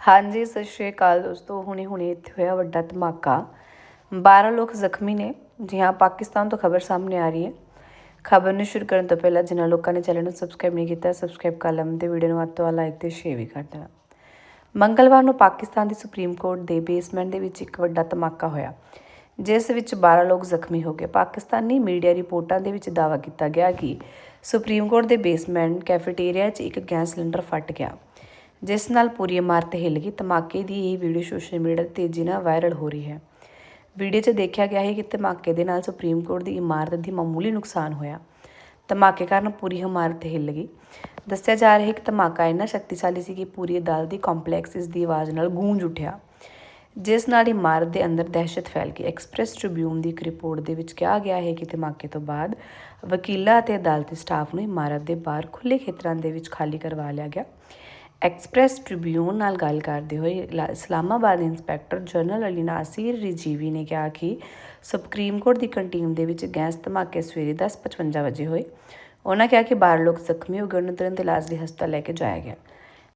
ਹਾਂਜੀ, ਸਤਿ ਸ਼੍ਰੀ ਅਕਾਲ ਦੋਸਤੋ। ਹੁਣੇ ਹੁਣੇ ਇੱਥੇ ਹੋਇਆ ਵੱਡਾ ਧਮਾਕਾ। 12 ਲੋਕ ਜ਼ਖਮੀ ਨੇ, ਜੀ ਹਾਂ, ਪਾਕਿਸਤਾਨ ਤੋਂ ਖਬਰ ਸਾਹਮਣੇ ਆ ਰਹੀ ਹੈ। ਖਬਰ ਨੂੰ ਸ਼ੁਰੂ ਕਰਨ ਤੋਂ ਪਹਿਲਾਂ ਜਿਨ੍ਹਾਂ ਲੋਕਾਂ ਨੇ ਚੈਨਲ ਨੂੰ ਸਬਸਕ੍ਰਾਈਬ ਨਹੀਂ ਕੀਤਾ, ਸਬਸਕ੍ਰਾਈਬ ਕਰ ਲਵਣ ਤੇ ਵੀਡੀਓ ਨੂੰ ਵੱਧ ਤੋਂ ਵੱਧ ਲਾਈਕ ਤੇ ਸ਼ੇਅਰ ਵੀ ਕਰ ਦੇਣਾ। ਮੰਗਲਵਾਰ ਨੂੰ ਪਾਕਿਸਤਾਨ ਦੀ ਸੁਪਰੀਮ ਕੋਰਟ ਦੇ ਬੇਸਮੈਂਟ ਦੇ ਵਿੱਚ ਇੱਕ ਵੱਡਾ ਧਮਾਕਾ ਹੋਇਆ, ਜਿਸ ਵਿੱਚ 12 ਲੋਕ ਜ਼ਖਮੀ ਹੋ ਗਏ। ਪਾਕਿਸਤਾਨੀ ਮੀਡੀਆ ਰਿਪੋਰਟਾਂ ਦੇ ਵਿੱਚ ਦਾਅਵਾ ਕੀਤਾ ਗਿਆ ਕਿ ਸੁਪਰੀਮ ਕੋਰਟ ਦੇ ਬੇਸਮੈਂਟ ਕੈਫੇਟੇਰੀਆ 'ਚ ਇੱਕ ਗੈਸ ਸਿਲੰਡਰ ਫਟ ਗਿਆ। ਜਿਸ ਨਾਲ ਪੂਰੀ ਇਮਾਰਤ ਹਿੱਲ ਗਈ ਧਮਾਕੇ ਦੀ ਇਹ ਵੀਡੀਓ ਸੋਸ਼ਲ ਮੀਡੀਆ ਤੇ ਤੇਜ਼ੀ ਨਾਲ ਵਾਇਰਲ ਹੋ ਰਹੀ ਹੈ। ਵੀਡੀਓ 'ਚ ਦੇਖਿਆ ਗਿਆ ਹੈ ਕਿ ਧਮਾਕੇ ਦੇ ਨਾਲ ਸੁਪਰੀਮ ਕੋਰਟ ਦੀ ਇਮਾਰਤ ਦੀ ਮਾਮੂਲੀ ਨੁਕਸਾਨ ਹੋਇਆ। ਧਮਾਕੇ ਕਾਰਨ ਪੂਰੀ ਇਮਾਰਤ ਹਿੱਲ ਗਈ ਦੱਸਿਆ ਜਾ ਰਿਹਾ ਹੈ ਕਿ ਧਮਾਕਾ ਇੰਨਾ ਸ਼ਕਤੀਸ਼ਾਲੀ ਸੀ ਕਿ ਪੂਰੀ ਅਦਾਲਤ ਦੀ ਕੰਪਲੈਕਸ ਇਸ ਦੀ ਆਵਾਜ਼ ਨਾਲ ਗੂੰਜ ਉੱਠਿਆ। ਜਿਸ ਨਾਲ ਇਮਾਰਤ ਦੇ ਅੰਦਰ ਦਹਿਸ਼ਤ ਫੈਲ ਗਈ। ਐਕਸਪ੍ਰੈਸ ਟ੍ਰਿਬਿਊਨ ਦੀ ਇੱਕ ਰਿਪੋਰਟ ਦੇ ਵਿੱਚ ਕਿਹਾ ਗਿਆ ਹੈ ਕਿ ਧਮਾਕੇ ਤੋਂ ਬਾਅਦ ਵਕੀਲਾਂ ਅਤੇ ਅਦਾਲਤੀ ਸਟਾਫ ਨੂੰ ਇਮਾਰਤ ਦੇ ਬਾਹਰ ਖੁੱਲੇ ਖੇਤਰਾਂ ਦੇ ਵਿੱਚ ਖਾਲੀ ਕਰਵਾ ਲਿਆ ਗਿਆ। ਐਕਸਪ੍ਰੈਸ ਟ੍ਰਿਬਿਊਨ ਨਾਲ ਗੱਲ ਕਰਦੇ ਹੋਏ ਇਲਾ- ਇਸਲਾਮਾਬਾਦ ਦੇ ਇੰਸਪੈਕਟਰ ਜਨਰਲ ਅਲੀ ਨਾਸਿਰ ਰਿਜੀਵੀ ਨੇ ਕਿਹਾ ਕਿ ਸੁਪਰੀਮ ਕੋਰਟ ਦੀ ਕੰਟੀਨ ਦੇ ਵਿੱਚ ਗੈਸ ਧਮਾਕੇ ਸਵੇਰੇ 10:55 ਵਜੇ ਹੋਏ। ਉਹਨਾਂ ਕਿਹਾ ਕਿ 12 ਲੋਕ ਜ਼ਖਮੀ ਹੋ ਗਏ, ਉਹਨਾਂ ਨੂੰ ਤੁਰੰਤ ਇਲਾਜ ਲਈ ਹਸਪਤਾਲ ਲੈ ਕੇ ਜਾਇਆ ਗਿਆ।